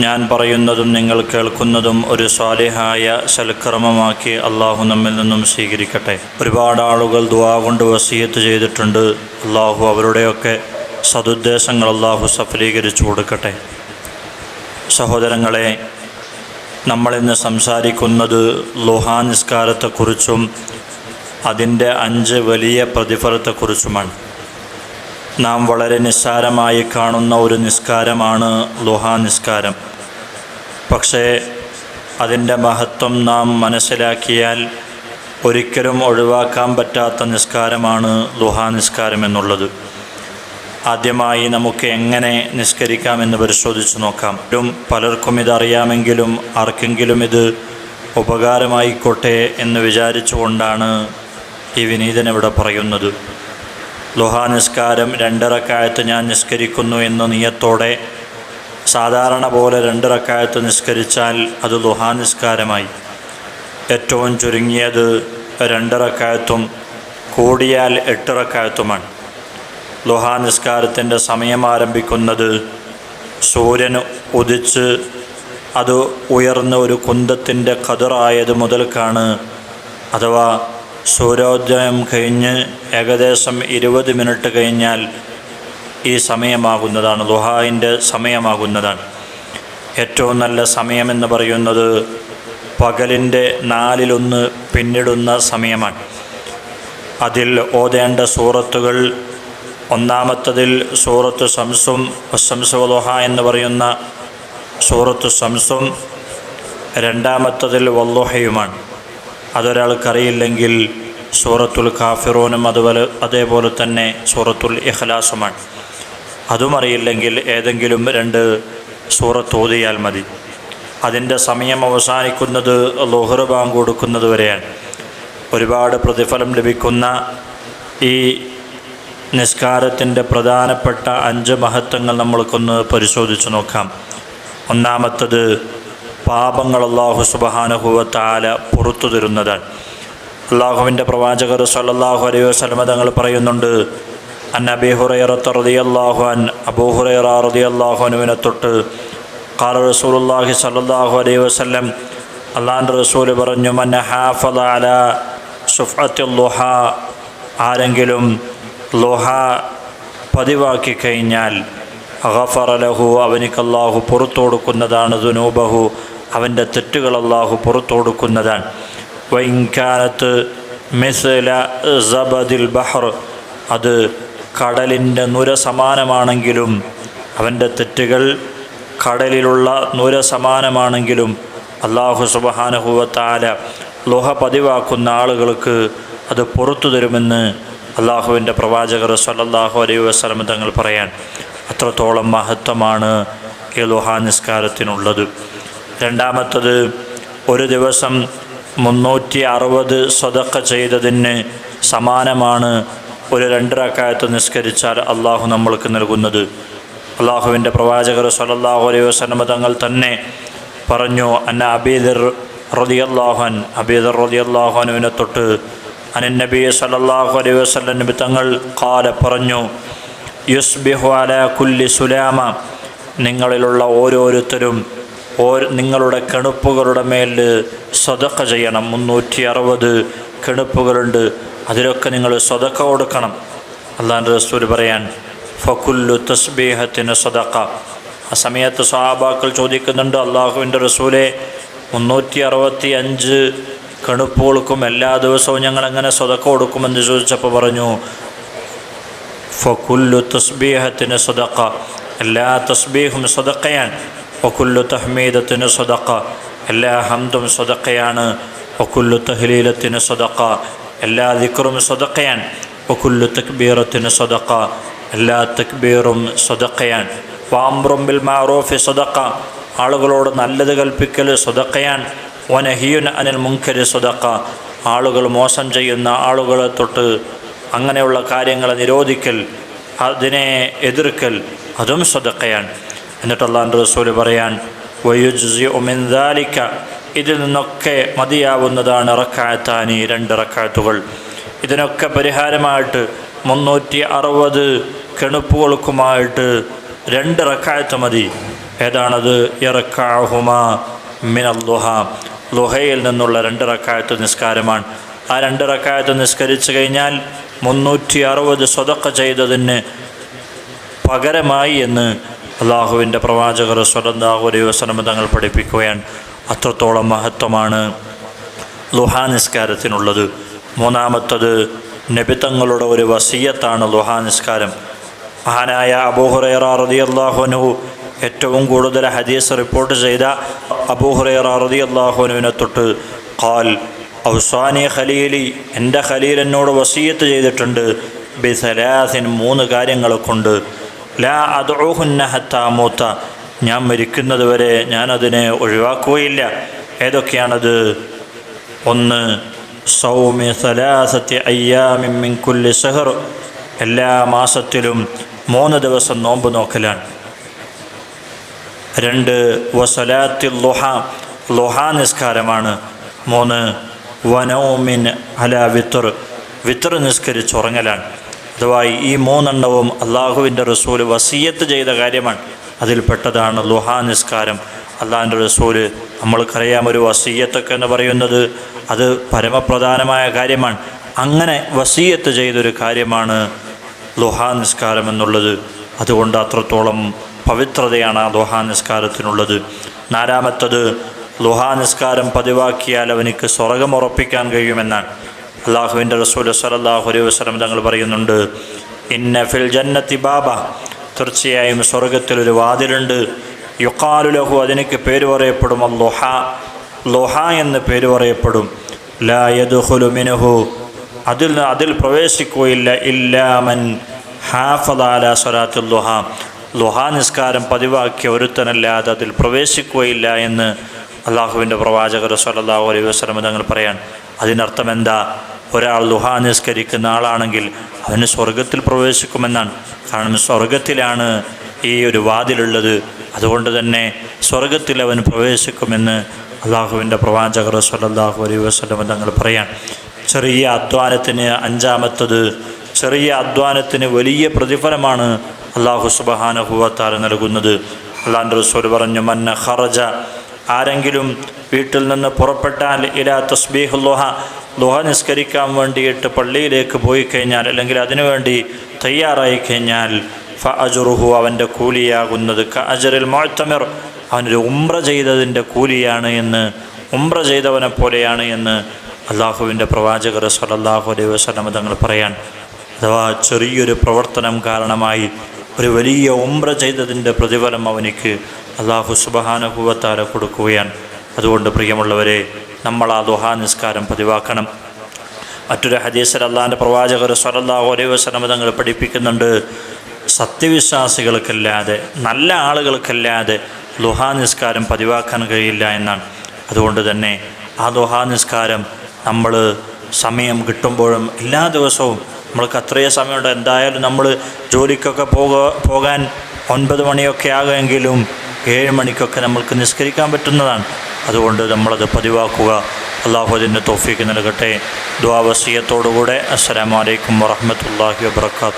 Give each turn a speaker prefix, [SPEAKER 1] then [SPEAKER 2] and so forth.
[SPEAKER 1] ഞാൻ പറയുന്നതും നിങ്ങൾ കേൾക്കുന്നതും ഒരു സ്വാലിഹായ സൽക്രമമാക്കി അള്ളാഹു നമ്മിൽ നിന്നും സ്വീകരിക്കട്ടെ. ഒരുപാട് ആളുകൾ ദുവാ കൊണ്ട് വസീയത്ത് ചെയ്തിട്ടുണ്ട്. അള്ളാഹു അവരുടെയൊക്കെ സതുദ്ദേശങ്ങൾ അള്ളാഹു സഫലീകരിച്ചു കൊടുക്കട്ടെ. സഹോദരങ്ങളെ നമ്മളിന്ന് സംസാരിക്കുന്നത് ലുഹാ നിസ്കാരത്തെക്കുറിച്ചും അതിന്റെ അഞ്ച് വലിയ പ്രതിഫലത്തെക്കുറിച്ചുമാണ്. നാം വളരെ നിസ്സാരമായി കാണുന്ന ഒരു നിസ്കാരമാണ് ലുഹാ നിസ്കാരം. പക്ഷേ അതിന്റെ മഹത്വം നാം മനസ്സിലാക്കിയാൽ ഒരിക്കലും ഒഴിവാക്കാൻ പറ്റാത്ത നിസ്കാരമാണ് ലുഹാ നിസ്കാരം എന്നുള്ളത്. ആദ്യമായി നമുക്ക് എങ്ങനെ നിസ്കരിക്കാമെന്ന് പരിശോധിച്ച് നോക്കാം ും. പലർക്കും ഇതറിയാമെങ്കിലും ആർക്കെങ്കിലും ഇത് ഉപകാരമായിക്കോട്ടെ എന്ന് വിചാരിച്ചുകൊണ്ടാണ് ഈ വിനീതൻ ഇവിടെ പറയുന്നത്. ലുഹാ നിസ്കാരം രണ്ടിറക്കായത്ത് ഞാൻ നിസ്കരിക്കുന്നു എന്ന നിയത്തോടെ സാധാരണ പോലെ രണ്ടിറക്കായത്ത് നിസ്കരിച്ചാൽ അത് ലുഹാ നിസ്കാരമായി ഏറ്റവും ചുരുങ്ങിയത് രണ്ടിറക്കായത്തും കൂടിയാൽ എട്ടിറക്കായത്തുമാണ്. ലുഹാ നിസ്കാരത്തിന്റെ സമയം ആരംഭിക്കുന്നത് സൂര്യൻ ഉദിച്ച് അത് ഉയർന്ന ഒരു കുന്തത്തിന്റെ കതിറായത് മുതൽക്കാണ് അഥവാ സൂര്യോദയം കഴിഞ്ഞ് ഏകദേശം ഇരുപത് മിനിറ്റ് കഴിഞ്ഞാൽ ഈ സമയമാകുന്നതാണ് ദുഹായിന്റെ സമയമാകുന്നതാണ്. ഏറ്റവും നല്ല സമയമെന്ന് പറയുന്നത് പകലിന്റെ നാലിലൊന്ന് പിന്നിടുന്ന സമയമാണ്. അതിൽ ഓതേണ്ട സൂറത്തുകൾ ഒന്നാമത്തതിൽ സൂറത്ത് സംസും സംസുലുഹ എന്ന് പറയുന്ന സൂറത്ത് സംസും രണ്ടാമത്തതിൽ വല്ലുഹയുമാണ് അതൊരാൾക്കറിയില്ലെങ്കിൽ സൂറത്തുൽ കാഫിറൂനും അതുപോലെ അതേപോലെ തന്നെ സൂറത്തുൽ ഇഖ്ലാസുമാണ്. അതും അറിയില്ലെങ്കിൽ ഏതെങ്കിലും രണ്ട് സൂറത്ത് ഓതിയാൽ മതി. അതിന്റെ സമയം അവസാനിക്കുന്നത് ലോഹർ ബാങ്ക് കൊടുക്കുന്നത് വരെയാണ്. ഒരുപാട് പ്രതിഫലം ലഭിക്കുന്ന ഈ നിസ്കാരത്തിന്റെ പ്രധാനപ്പെട്ട അഞ്ച് മഹത്വങ്ങൾ നമ്മൾക്കൊന്ന് പരിശോധിച്ച് നോക്കാം. ഒന്നാമത്തത് പാപങ്ങൾ അള്ളാഹു സുബഹാനുഭവത്താല പുറത്തു തരുന്നതാണ്. അള്ളാഹുവിന്റെ പ്രവാചകർ സല്ലാഹു അലൈഹി വസ്ലമ തങ്ങൾ പറയുന്നുണ്ട് അന്നബി ഹുറൈറത്ത് റതി അള്ളാഹു അൻ അബൂ ഹുറൈറ റതി അള്ളാഹുനുവിനെ തൊട്ട് കാല റസൂലുല്ലാഹി സല്ലാഹു അലൈഹി വസ്ലം അള്ളാന്റെ റസൂൽ പറഞ്ഞു മൻ ഹാഫല അല സുഫത്തുല്ലുഹ ആരെങ്കിലും ലുഹ പതിവാക്കി കഴിഞ്ഞാൽ അഗഫറലഹു അവനിക്ക് അള്ളാഹു പുറത്തു കൊടുക്കുന്നതാണ് ദുനൂബഹു അവന്റെ തെറ്റുകൾ അള്ളാഹു പുറത്തു കൊടുക്കുന്നതാണ്. വൈൻകാനത്ത് മിസല സബദിൽ ബഹർ അത് കടലിന്റെ നുര സമാനമാണെങ്കിലും അവന്റെ തെറ്റുകൾ കടലിലുള്ള നുര സമാനമാണെങ്കിലും അള്ളാഹു സുബഹാനഹുവത്താല ലോഹ പതിവാക്കുന്ന ആളുകൾക്ക് അത് പുറത്തു തരുമെന്ന് അള്ളാഹുവിന്റെ പ്രവാചകർ സല്ലാഹു അലൈഹി വസ്ലം തങ്ങൾ പറയാൻ അത്രത്തോളം മഹത്വമാണ് ഈ ലോഹാനിസ്കാരത്തിനുള്ളത് രണ്ടാമത്തത് ഒരു ദിവസം മുന്നൂറ്റി അറുപത് സ്വതക്ക ചെയ്തതിന് സമാനമാണ് ഒരു രണ്ടരക്കായത്ത് നിസ്കരിച്ചാൽ അള്ളാഹു നമ്മൾക്ക് നൽകുന്നത്. അള്ളാഹുവിന്റെ പ്രവാചകർ സലല്ലാഹു അലൈഹി വസ്ലമ തങ്ങൾ തന്നെ പറഞ്ഞു അന്ന അബീദർ റതിയല്ലാഹുൻ അബീദർ റതിയല്ലാഹുനുവിനെ തൊട്ട് അനൻ നബി സലല്ലാഹു അലൈഹി വസ്ലം നബി തങ്ങൾ കാല പറഞ്ഞു യുസ്ബിഹു അല കുല്ലി സുലാമ നിങ്ങളിലുള്ള ഓരോരുത്തരും ഓരോ നിങ്ങളുടെ കെണുപ്പുകളുടെ മേൽ സ്വതക്ക ചെയ്യണം. മുന്നൂറ്റി അറുപത് കെണുപ്പുകളുണ്ട്. അതിലൊക്കെ നിങ്ങൾ സ്വതക്ക കൊടുക്കണം. അള്ളാന്റെ റസൂൽ പറയാൻ ഫക്കുല്ലു തസ്ബീഹത്തിന് സ്വതക്ക. ആ സമയത്ത് സ്വഹാബാക്കൾ ചോദിക്കുന്നുണ്ട് അള്ളാഹുവിന്റെ റസൂലെ മുന്നൂറ്റി അറുപത്തി അഞ്ച് കണുപ്പുകൾക്കും എല്ലാ ദിവസവും ഞങ്ങൾ എങ്ങനെ സ്വതക്ക കൊടുക്കുമെന്ന് ചോദിച്ചപ്പോൾ പറഞ്ഞു ഫക്കുല്ലു തസ്ബീഹത്തിന് സ്വതക്ക. എല്ലാ തസ്ബീഹും സ്വതക്കയാണ്. ഒക്കുല്ലു തഹ്മീദത്തിന് സ്വതക്ക എല്ലാ ഹംദും സ്വതക്കയാണ്. ഒക്കുല്ലു തഹ്ലീലത്തിന് സ്വതക്ക എല്ലാ ദിക്റും സ്വതക്കയാണ്. ഒക്കുല്ലു തക്ബീറത്തിന് സ്വതക്ക എല്ലാ തക്ബീറും സ്വതക്കയാണ്. വാമ്രും ബിൽ മാറൂഫി സ്വതക്ക ആളുകളോട് നല്ലത് കൽപ്പിക്കൽ സ്വതക്കയാണ്. വനഹിയുൻ അനിൽ മുൻകരി സ്വതക്ക ആളുകൾ മോശം ചെയ്യുന്ന ആളുകളെ തൊട്ട് അങ്ങനെയുള്ള കാര്യങ്ങളെ നിരോധിക്കൽ അതിനെ എതിർക്കൽ അതും സ്വതക്കയാണ്. എന്നിട്ട് അള്ളാഹു റസൂൽ പറയാൻ വയുജി ഇതിൽ നിന്നൊക്കെ മതിയാവുന്നതാണ് റക്കാത്താനി രണ്ട് റക്കാത്തുകൾ. ഇതിനൊക്കെ പരിഹാരമായിട്ട് മുന്നൂറ്റി അറുപത് കെണുപ്പുകൾക്കുമായിട്ട് രണ്ട് റക്കായത്ത് മതി. ഏതാണത്? ഇറക്കാഹുമ ലുഹ ലുഹയിൽ നിന്നുള്ള രണ്ട് റക്കായത്ത് നിസ്കാരമാണ്. ആ രണ്ട് റക്കായത്ത് നിസ്കരിച്ചു കഴിഞ്ഞാൽ മുന്നൂറ്റി അറുപത് സ്വതക്ക ചെയ്തതിന് പകരമായി എന്ന് അള്ളാഹുവിന്റെ പ്രവാചകർ സ്വലന്താഹു അലൈഹി വസ്ലമ തങ്ങൾ പഠിപ്പിക്കുകയാണ്. അത്രത്തോളം മഹത്വമാണ് ലുഹാ നിസ്കാരത്തിനുള്ളത്. മൂന്നാമത്തത് നബിത്തങ്ങളുടെ ഒരു വസീയത്താണ് ലുഹാ നിസ്കാരം. മഹാനായ അബൂഹുറൈറ റതി അള്ളാഹുനു ഏറ്റവും കൂടുതൽ ഹദീസ് റിപ്പോർട്ട് ചെയ്ത അബൂഹുറൈറ റതി അള്ളാഹുനുവിനെ തൊട്ട് ഖാൽ ഔസാനി ഖലീലി എന്റെ ഖലീൽ എന്നോട് വസീയത്ത് ചെയ്തിട്ടുണ്ട്. ബിസലാസിൻ മൂന്ന് കാര്യങ്ങൾ കൊണ്ട് ലാ അദുഹുന്ന ഹത്താമൂത്ത ഞാൻ മരിക്കുന്നത് വരെ ഞാനതിനെ ഒഴിവാക്കുകയില്ല. ഏതൊക്കെയാണത്? ഒന്ന് സൗമ്യ സലാസത്തി അയ്യാമിൻ മിൻ കുല്ലി സഹർ. എല്ലാ മാസത്തിലും മൂന്ന് ദിവസം നോമ്പ് നോക്കലാണ്. രണ്ട് വസലാത്തിൽ ലുഹ. ലുഹ നിസ്കാരമാണ്. മൂന്ന് വനൗമിൻ അല വിത്തർ വിത്തർ നിസ്കരിച്ചുറങ്ങലാണ്. അഥവാ ഈ മൂന്നെണ്ണവും അള്ളാഹുവിന്റെ റസൂൽ വസീയത്ത് ചെയ്ത കാര്യമാണ്. അതിൽപ്പെട്ടതാണ് ലുഹാ നിസ്കാരം. അള്ളാഹിന്റെ റസൂൽ നമ്മൾക്കറിയാം ഒരു വസീയത്തൊക്കെ എന്ന് പറയുന്നത് അത് പരമപ്രധാനമായ കാര്യമാണ്. അങ്ങനെ വസീയത്ത് ചെയ്തൊരു കാര്യമാണ് ലുഹാ നിസ്കാരം എന്നുള്ളത്. അതുകൊണ്ട് അത്രത്തോളം പവിത്രതയാണ് ആ ലുഹാ നിസ്കാരത്തിനുള്ളത്. നാലാമത്തത് ലുഹാ നിസ്കാരം പതിവാക്കിയാൽ അവനിക്ക് സ്വർഗം ഉറപ്പിക്കാൻ കഴിയുമെന്നാണ്. അള്ളാഹുവിന്റെ റസൂൽ സലല്ലാഹു അലൈഹി വസ്ലം തങ്ങൾ പറയുന്നുണ്ട് ഇന്ന ഫിൽ ജന്നത്തി ബാബ. തീർച്ചയായും സ്വർഗത്തിലൊരു വാതിലുണ്ട്. യുക്കാലു ലഹു അതിനക്ക് പേര് പറയപ്പെടും ലൊഹ ലൊഹ എന്ന് പേര് പറയപ്പെടും. ലാ യദുഹുലു മിനുഹു അതിൽ അതിൽ പ്രവേശിക്കുകയില്ല ഇല്ലാമൻ ഹാഫലാല സ്വലാത്തുൽ ലുഹ. ലുഹ നിസ്കാരം പതിവാക്കിയ ഒരുത്തനല്ലാതെ അതിൽ പ്രവേശിക്കുകയില്ല എന്ന് അള്ളാഹുവിന്റെ പ്രവാചകർ സല്ലാഹു അലൈഹി വസ്ലം തങ്ങൾ പറയാൻ അതിനർത്ഥം എന്താ? ഒരാൾ ദുഹാ നിസ്കരിക്കുന്ന ആളാണെങ്കിൽ അവന് സ്വർഗത്തിൽ പ്രവേശിക്കുമെന്നാണ്. കാരണം സ്വർഗത്തിലാണ് ഈ ഒരു വാതിലുള്ളത്. അതുകൊണ്ട് തന്നെ സ്വർഗത്തിൽ അവൻ പ്രവേശിക്കുമെന്ന് അള്ളാഹുവിന്റെ പ്രവാചകർ സല്ലാഹു അലൈ വസ്ലം തങ്ങൾ പറയാൻ. ചെറിയ അധ്വാനത്തിന് അഞ്ചാമത്തത് ചെറിയ അധ്വാനത്തിന് വലിയ പ്രതിഫലമാണ് അള്ളാഹു സുബഹാനഹുവത്താൽ നൽകുന്നത്. അള്ളാന്റെ റസൂൽ പറഞ്ഞു മന്ന ഖറജ ആരെങ്കിലും വീട്ടിൽ നിന്ന് പുറപ്പെട്ടാൽ ഇലാ തസ്ബീഹ് ലോഹ ലോഹ നിസ്കരിക്കാൻ വേണ്ടിയിട്ട് പള്ളിയിലേക്ക് പോയി കഴിഞ്ഞാൽ അല്ലെങ്കിൽ അതിനുവേണ്ടി തയ്യാറായി കഴിഞ്ഞാൽ ഫ അജുറുഹു അവന്റെ കൂലിയാകുന്നത് ക അജറിൽ മോഴ്ത്തമിർ അവനൊരു ഉംറ ചെയ്തതിന്റെ കൂലിയാണ് എന്ന് ഉംറ ചെയ്തവനെ പോലെയാണ് എന്ന് അള്ളാഹുവിന്റെ പ്രവാചകർ സലല്ലാഹു അലൈഹി വസ്ലം തങ്ങൾ പറയാൻ അഥവാ ചെറിയൊരു പ്രവർത്തനം കാരണമായി ഒരു വലിയ ഉംറ ചെയ്തതിന്റെ പ്രതിഫലം അവനിക്ക് അള്ളാഹു സുബഹാനുഭവത്താല കൊടുക്കുകയാണ്. അതുകൊണ്ട് പ്രിയമുള്ളവരെ നമ്മൾ ആ ദുഹാ നിസ്കാരം പതിവാക്കണം. മറ്റൊരു ഹദീസൽ അള്ളാഹിന്റെ പ്രവാചകർ സ്വലല്ലാഹു അലൈഹി സനമതങ്ങൾ തങ്ങൾ പഠിപ്പിക്കുന്നുണ്ട്. സത്യവിശ്വാസികൾക്കല്ലാതെ നല്ല ആളുകൾക്കല്ലാതെ ദുഹാ നിസ്കാരം പതിവാക്കാൻ കഴിയില്ല എന്നാണ്. അതുകൊണ്ട് തന്നെ ആ ദുഹാ നിസ്കാരം നമ്മൾ സമയം കിട്ടുമ്പോഴും എല്ലാ ദിവസവും നമ്മൾക്ക് അത്രയും സമയമുണ്ട്. എന്തായാലും നമ്മൾ ജോലിക്കൊക്കെ പോക പോകാൻ ഒൻപത് മണിയൊക്കെ ആകുമെങ്കിലും ഏഴ് മണിക്കൊക്കെ നമ്മൾക്ക് നിസ്കരിക്കാൻ പറ്റുന്നതാണ്. അതുകൊണ്ട് നമ്മളത് പതിവാക്കുക. അള്ളാഹു അതിന്റെ തോഫീക്ക് നൽകട്ടെ. ദ്വാവസീയത്തോടുകൂടെ അസ്സലാമലൈക്കും വറഹമത്തല്ലാഹി വാബർക്കാത്തു